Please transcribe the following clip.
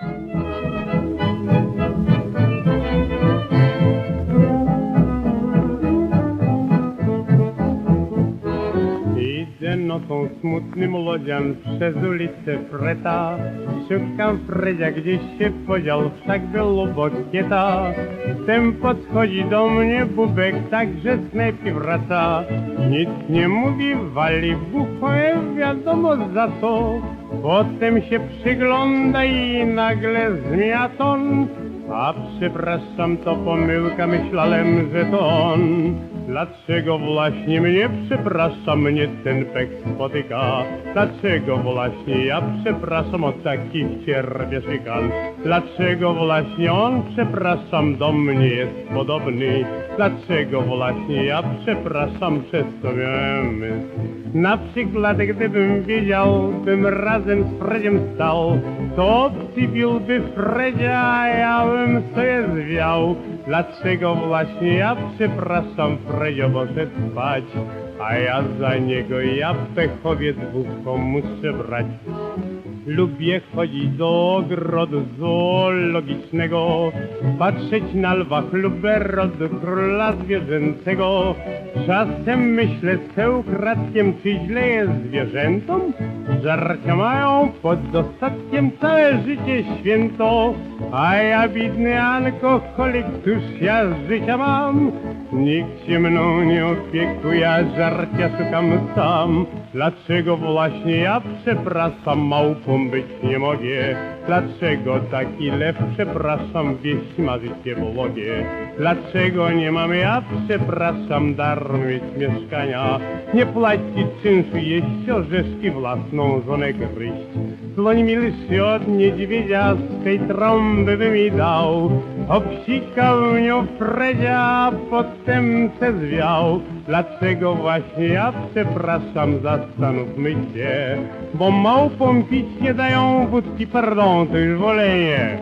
Thank you. Nocą smutny młodzian przez ulicę Freta. Szukam Fredzia, gdzieś się podział, wszak było bokieta. Wtem podchodzi do mnie bubek, także z knajpy wraca. Nic nie mówi, wali w ucho, nie wiadomo za co. Potem się przygląda i nagle zmiaton. A przepraszam, to pomyłka, myślałem, że to on. Dlaczego właśnie mnie, przepraszam, mnie ten pek spotyka? Dlaczego właśnie ja, przepraszam, o takich cierpię? Dlaczego właśnie on, przepraszam, do mnie jest podobny? Dlaczego właśnie ja, przepraszam, przez to myśl? Na przykład, gdybym wiedział, bym razem z Fredziem stał, to obsypiłby Fredzia, ja bym sobie zwiał. Dlaczego właśnie ja, przepraszam, Fredzio poszedł spać, a ja za niego, ja pechowiec wówko muszę brać. Lubię chodzić do ogrodu zoologicznego, patrzeć na lwa chluberodu króla zwierzęcego. Czasem myślę se ukradkiem, czy źle jest zwierzętom? Żarcia mają pod dostatkiem całe życie święto, a ja bidny alkoholik, cóż ja z życia mam? Nikt się mną nie opiekuje, żarcia szukam sam. Dlaczego właśnie ja, przepraszam, małpą być nie mogę? Dlaczego taki lew, przepraszam, wieść ma życie błogie? Dlaczego nie mam ja, przepraszam, darmo mieć mieszkania? Nie płacić czynszu, jeść orzeszki, własną żonę gryźć. Dłoń milszy od niedźwiedzia z tej trąby by mi dał. Obsikał nią Fredzia, potem se zwiał. Dlaczego właśnie ja, przepraszam, zastanówmy się, bo małpom pić siadają wódki, pardon, to już woleję.